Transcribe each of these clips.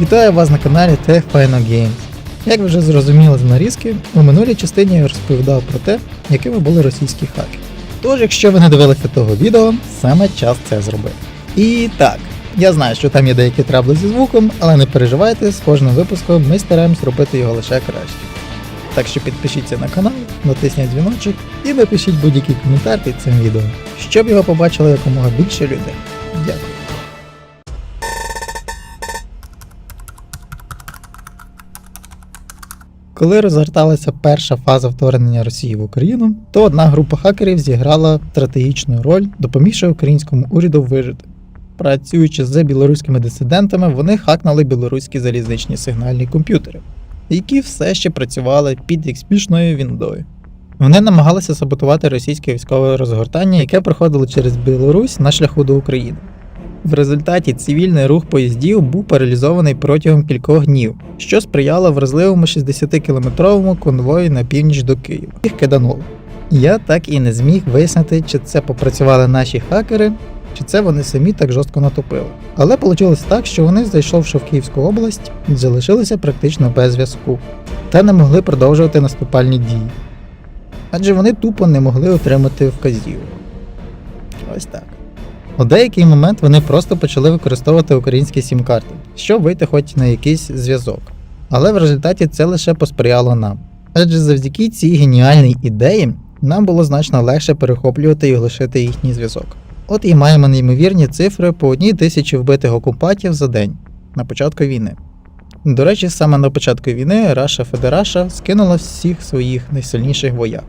Вітаю вас на каналі Tech Final Games. Як ви вже зрозуміли з нарізки, у минулій частині я розповідав про те, якими були російські хаки. Тож, якщо ви не дивилися того відео, саме час це зробити. І так, я знаю, що там є деякі трабли зі звуком, але не переживайте, з кожним випуском ми стараємось робити його лише краще. Так що підпишіться на канал, натисніть дзвіночок і напишіть будь-який коментар під цим відео, щоб його побачили якомога більше людей. Дякую. Коли розгорталася перша фаза вторгнення Росії в Україну, то одна група хакерів зіграла стратегічну роль, допомігши українському уряду вижити. Працюючи з білоруськими дисидентами, вони хакнули білоруські залізничні сигнальні комп'ютери, які все ще працювали під експішною віндою. Вони намагалися саботувати російське військове розгортання, яке проходило через Білорусь на шляху до України. В результаті цивільний рух поїздів був паралізований протягом кількох днів, що сприяло вразливому 60-кілометровому конвою на північ до Києва. Їх кидануло. Я так і не зміг вияснити, чи це попрацювали наші хакери, чи це вони самі так жорстко натопили. Але вийшло так, що вони, зайшовши в Київську область, залишилися практично без зв'язку та не могли продовжувати наступальні дії. Адже вони тупо не могли отримати вказівок. Ось так. У деякий момент вони просто почали використовувати українські сім-карти, щоб вийти хоч на якийсь зв'язок. Але в результаті це лише посприяло нам. Адже завдяки цій геніальній ідеї нам було значно легше перехоплювати і глушити їхній зв'язок. От і маємо неймовірні цифри по одній тисячі вбитих окупантів за день на початку війни. До речі, саме на початку війни Раша Федераша скинула всіх своїх найсильніших вояк.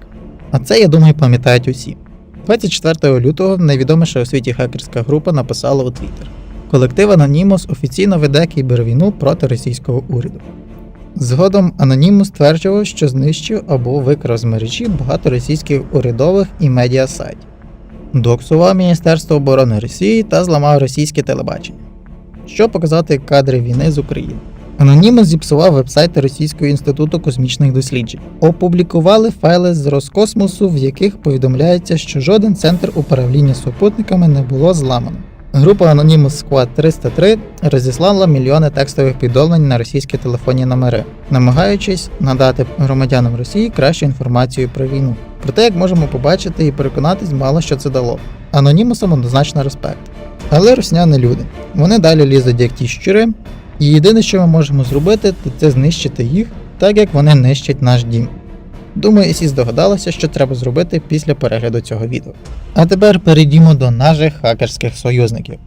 А це, я думаю, пам'ятають усі. 24 лютого найвідоміша у світі хакерська група написала у Twitter. Колектив Anonymous офіційно веде кібервійну проти російського уряду. Згодом Anonymous стверджував, що знищив або викрав з мережі багато російських урядових і медіа сайтів, доксував Міністерство оборони Росії та зламав російське телебачення, щоб показати кадри війни з України. Анонімус зіпсував вебсайти Російського інституту космічних досліджень, опублікували файли з Роскосмосу, в яких повідомляється, що жоден центр управління супутниками не було зламано. Група Anonymous Squad 303 розіслала мільйони текстових повідомлень на російські телефонні номери, намагаючись надати громадянам Росії кращу інформацію про війну. Проте, як можемо побачити і переконатись, мало що це дало. Анонімусам однозначно респект. Але русняни люди. Вони далі лізуть як ті щури, і єдине, що ми можемо зробити, то це знищити їх, так як вони нищать наш дім. Думаю, всі здогадалися, що треба зробити після перегляду цього відео. А тепер перейдімо до наших хакерських союзників.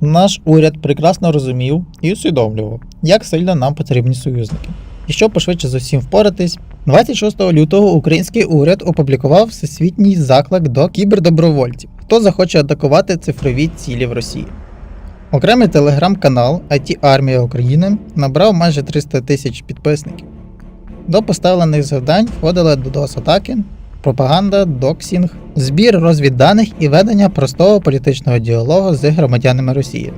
Наш уряд прекрасно розумів і усвідомлював, як сильно нам потрібні союзники. І щоб пошвидше з усім впоратись, 26 лютого український уряд опублікував всесвітній заклик до кібердобровольців, хто захоче атакувати цифрові цілі в Росії. Окремий телеграм-канал IT Армія України набрав майже 300 тисяч підписників. До поставлених завдань входили DDoS-атаки, пропаганда, доксінг, збір розвідданих і ведення простого політичного діалогу з громадянами Росії.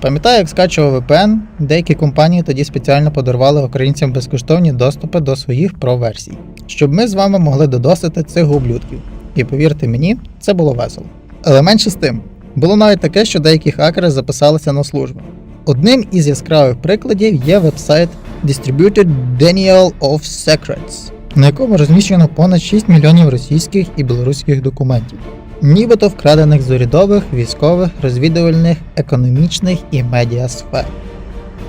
Пам'ятаю, як скачував VPN, деякі компанії тоді спеціально подарували українцям безкоштовні доступи до своїх про-версій, щоб ми з вами могли додосити цих ублюдків. І повірте мені, це було весело. Але менше з тим, було навіть таке, що деякі хакери записалися на службу. Одним із яскравих прикладів є вебсайт Distributed Denial of Secrets, на якому розміщено понад 6 мільйонів російських і білоруських документів, нібито вкрадених з урядових, військових, розвідувальних, економічних і медіа сфер.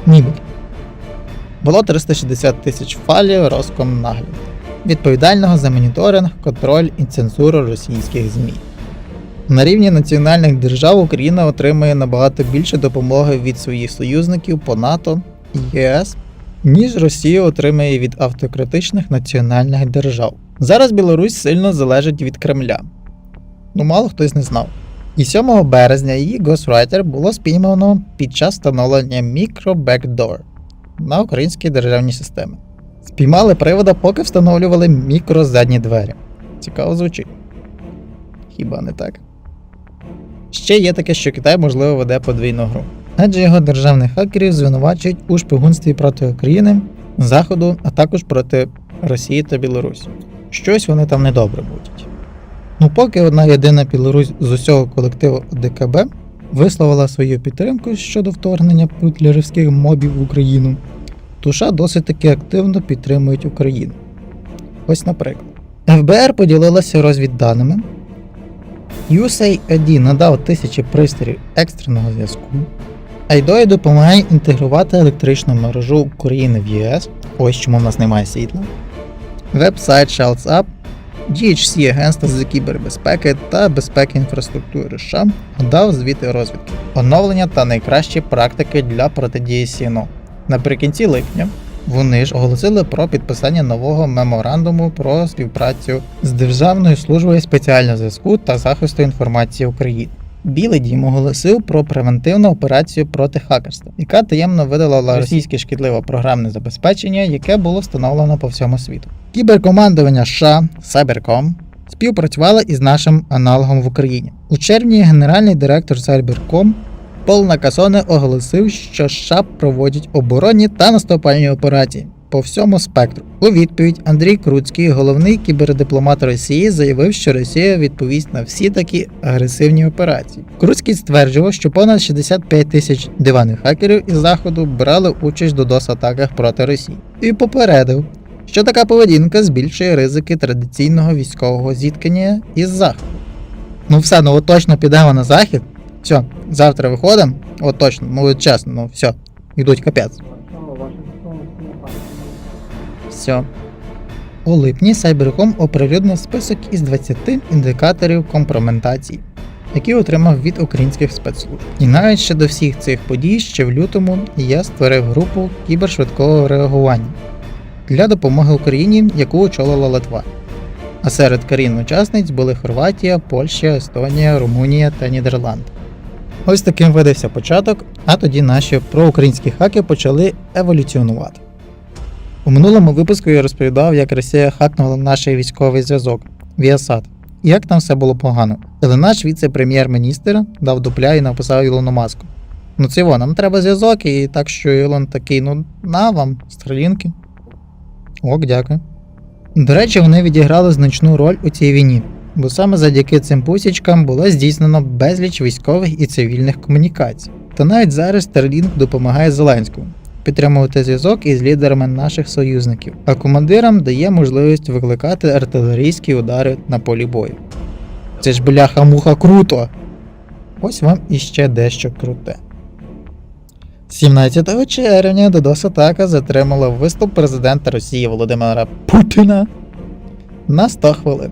Нібито. Було 360 тисяч файлів розком нагляду, відповідального за моніторинг, контроль і цензуру російських ЗМІ. На рівні національних держав Україна отримує набагато більше допомоги від своїх союзників по НАТО і ЄС, ніж Росія отримує від автократичних національних держав. Зараз Білорусь сильно залежить від Кремля. Ну, мало хтось не знав. І 7 березня її Ghostwriter було спіймано під час встановлення Backdoor на українські державні системи. Спіймали привода, поки встановлювали мікрозадні двері. Цікаво звучить. Хіба не так? Ще є таке, що Китай, можливо, веде подвійну гру. Адже його державних хакерів звинувачують у шпигунстві проти України, Заходу, а також проти Росії та Білорусі. Щось вони там недобре будуть. Ну, поки одна єдина Білорусь з усього колективу ДКБ висловила свою підтримку щодо вторгнення путлерівських мобів в Україну, то США досить таки активно підтримують Україну. Ось, наприклад, ФБР поділилася розвідданими. USAID надав тисячі пристроїв екстреного зв'язку. IDOI допомагає інтегрувати електричну мережу України в ЄС. Ось чому в нас немає світла. Веб-сайт Shells Up, GHC Агентство з кібербезпеки та безпеки інфраструктури США дав звіти розвідки, оновлення та найкращі практики для протидії СІНО. Наприкінці липня вони ж оголосили про підписання нового меморандуму про співпрацю з Державною службою спеціального зв'язку та захисту інформації України. Білий дім оголосив про превентивну операцію проти хакерства, яка таємно видалила російське шкідливе програмне забезпечення, яке було встановлено по всьому світу. Кіберкомандування США Cybercom співпрацювало із нашим аналогом в Україні. У червні генеральний директор Cybercom Пол Накасоне оголосив, що США проводять оборонні та наступальні операції по всьому спектру. У відповідь Андрій Круцький, головний кібердипломат Росії, заявив, що Росія відповість на всі такі агресивні операції. Круцький стверджував, що понад 65 тисяч диваних хакерів із заходу брали участь до DOS-атаках проти Росії і попередив, що така поведінка збільшує ризики традиційного військового зіткнення із заходу. Ну все, ну точно підемо на захід. Все, завтра виходимо. От точно, ну от чесно, ну все, йдуть капець. Все. У липні Cybercom оприлюднив список із 20 індикаторів компрометації, які отримав від українських спецслужб. І навіть ще до всіх цих подій, ще в лютому я створив групу кібершвидкого реагування для допомоги Україні, яку очолила Литва. А серед країн-учасниць були Хорватія, Польща, Естонія, Румунія та Нідерланди. Ось таким видався початок, а тоді наші проукраїнські хаки почали еволюціонувати. У минулому випуску я розповідав, як Росія хакнула наш військовий зв'язок Віасад, і як там все було погано. Але наш віце-прем'єр-міністр дав дупля і написав Ілону Маску. Ну во, нам треба зв'язок, і так що Ілон такий, ну на вам, стрілінки. Ок, дякую. До речі, вони відіграли значну роль у цій війні, бо саме завдяки цим пусічкам було здійснено безліч військових і цивільних комунікацій. Та навіть зараз Starlink допомагає Зеленському підтримувати зв'язок із лідерами наших союзників, а командирам дає можливість викликати артилерійські удари на полі бою. Це ж бляха-муха круто! Ось вам іще дещо круте. 17 червня DDoS атака затримала виступ президента Росії Володимира Путіна на 100 хвилин.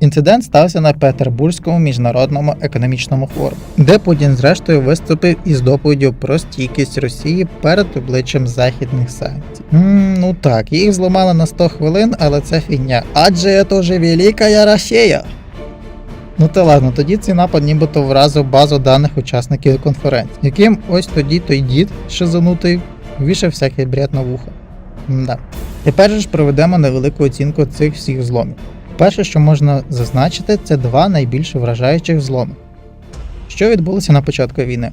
Інцидент стався на Петербурзькому міжнародному економічному форумі, де Путін зрештою виступив із доповіддю про стійкість Росії перед обличчям західних санкцій. м ну так, їх зламали на 100 хвилин, але це фігня. Адже це вже велика Росія. Ну та ладно, тоді цей напад нібито вразив базу даних учасників конференції, яким ось тоді той дід шизанутий вішав всякий бред на вуха. Мда. Тепер же ж проведемо невелику оцінку цих всіх зломів. Перше, що можна зазначити, це два найбільш вражаючих зломи. Що відбулося на початку війни,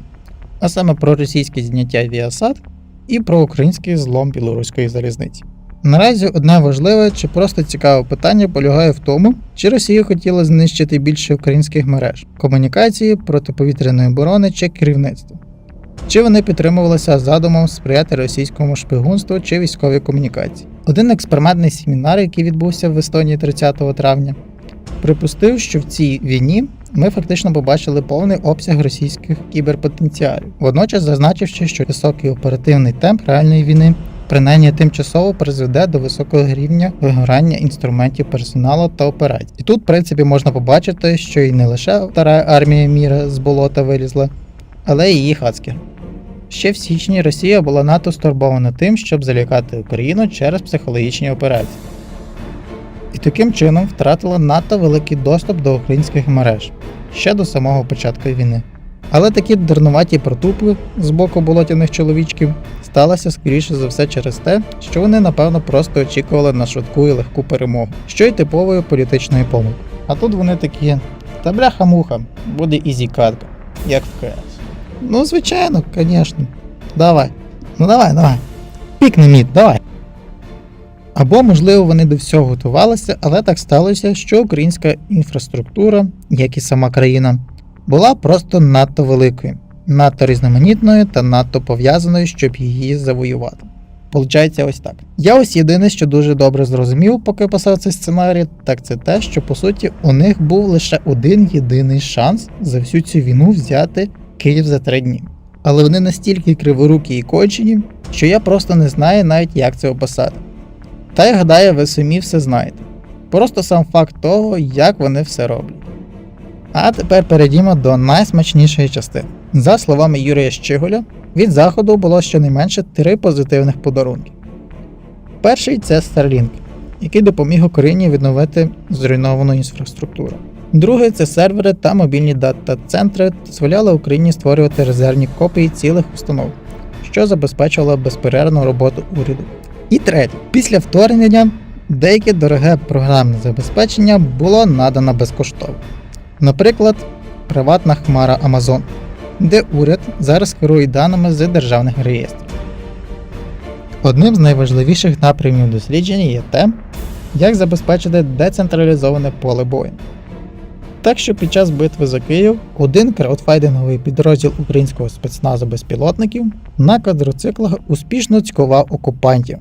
а саме про російське зняття Віасад і про український злом білоруської залізниці. Наразі одне важливе чи просто цікаве питання полягає в тому, чи Росія хотіла знищити більше українських мереж, комунікації, протиповітряної оборони чи керівництва. Чи вони підтримувалися задумом сприяти російському шпигунству чи військовій комунікації? Один експериментний семінар, який відбувся в Естонії 30 травня, припустив, що в цій війні ми фактично побачили повний обсяг російських кіберпотенціалів, водночас зазначивши, що високий оперативний темп реальної війни принаймні тимчасово призведе до високого рівня вигорання інструментів персоналу та операцій. І тут, в принципі, можна побачити, що і не лише втора армія міра з болота вилізла, але й її хацкер. Ще в січні Росія була надто стурбована тим, щоб залякати Україну через психологічні операції. І таким чином втратила надто великий доступ до українських мереж ще до самого початку війни. Але такі дурнуваті протупи з боку болотяних чоловічків сталося скоріше за все через те, що вони напевно просто очікували на швидку і легку перемогу, що й типовою політичною помилкою. А тут вони такі: та бляха-муха, буде ізі катка, як в КС. Ну, звичайно, звісно. Давай. Ну давай, давай. Пікни мід, давай. Або, можливо, вони до всього готувалися, але так сталося, що українська інфраструктура, як і сама країна, була просто надто великою, надто різноманітною та надто пов'язаною, щоб її завоювати. Получається ось так. Я ось єдине, що дуже добре зрозумів, поки писав цей сценарій, так це те, що по суті у них був лише один єдиний шанс за всю цю війну взяти Київ за три дні. Але вони настільки криворукі і кончені, що я просто не знаю навіть як це описати. Та я гадаю, ви самі все знаєте. Просто сам факт того, як вони все роблять. А тепер перейдімо до найсмачнішої частини. За словами Юрія Щиголя, від заходу було щонайменше три позитивних подарунки. Перший це Starlink, який допоміг Україні відновити зруйновану інфраструктуру. Другий це сервери та мобільні дата-центри дозволяли Україні створювати резервні копії цілих установ, що забезпечувало безперервну роботу уряду. І третє, після вторгнення деяке дороге програмне забезпечення було надано безкоштовно. Наприклад, приватна хмара Amazon, де уряд зараз керує даними з державних реєстрів. Одним з найважливіших напрямів дослідження є те, як забезпечити децентралізоване поле бою. Так що під час битви за Київ один краудфайдинговий підрозділ українського спецназу безпілотників на квадроциклах успішно цькував окупантів,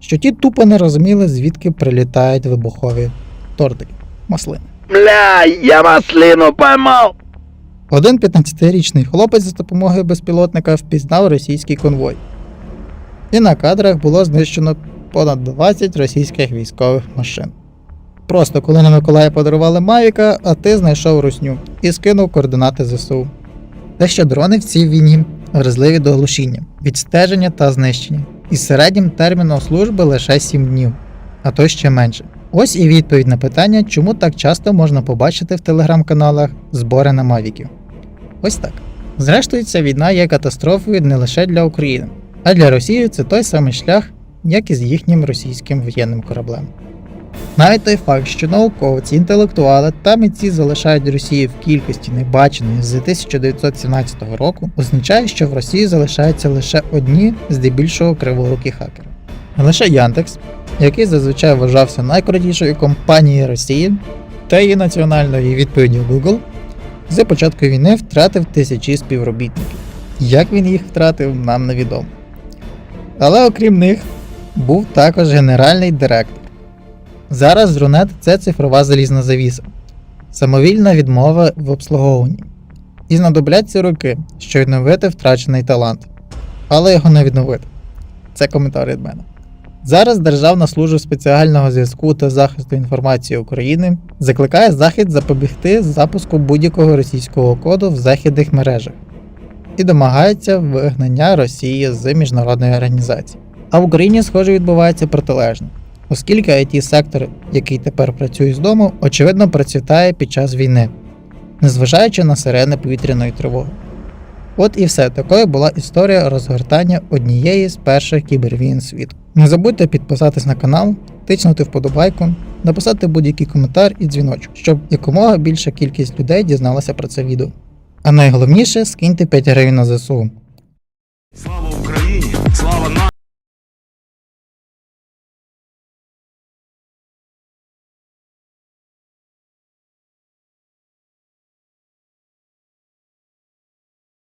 що ті тупо не розуміли, звідки прилітають вибухові тортики маслини. Бля, я маслину поймал! Один 15-річний хлопець за допомогою безпілотника впізнав російський конвой. І на кадрах було знищено понад 20 російських військових машин. Просто коли на Миколая подарували Мавіка, а ти знайшов русню і скинув координати ЗСУ. Те, що дрони в цій війні вразливі до глушіння, відстеження та знищення, із середнім терміном служби лише 7 днів, а то ще менше. Ось і відповідь на питання, чому так часто можна побачити в телеграм-каналах збори на Мавіків. Ось так. Зрештою, ця війна є катастрофою не лише для України, а для Росії це той самий шлях, як і з їхнім російським воєнним кораблем. Навіть той факт, що науковці, інтелектуали та митці залишають Росію в кількості небаченої з 1917 року, означає, що в Росії залишаються лише одні здебільшого криворукі хакери. Лише Яндекс, який зазвичай вважався найкрутішою компанією Росії, та її національною відповіддю Google, з початку війни втратив тисячі співробітників. Як він їх втратив, нам невідомо. Але окрім них, був також генеральний директор. Зараз Рунет це цифрова залізна завіса, самовільна відмова в обслуговуванні. І знадобляться роки, щоб відновити втрачений талант. Але його не відновити. Це коментар від мене. Зараз Державна служба спеціального зв'язку та захисту інформації України закликає Захід запобігти запуску будь-якого російського коду в західних мережах і домагається вигнання Росії з міжнародної організації. А в Україні, схоже, відбувається протилежне, оскільки it сектор, який тепер працює з дому, очевидно процвітає під час війни, незважаючи на сирени повітряної тривоги. От і все, такою була історія розгортання однієї з перших кібервійн світу. Не забудьте підписатись на канал, тичнути вподобайку, написати будь-який коментар і дзвіночок, щоб якомога більша кількість людей дізналася про це відео. А найголовніше скиньте 5 гривень на ЗСУ. Слава Україні! Слава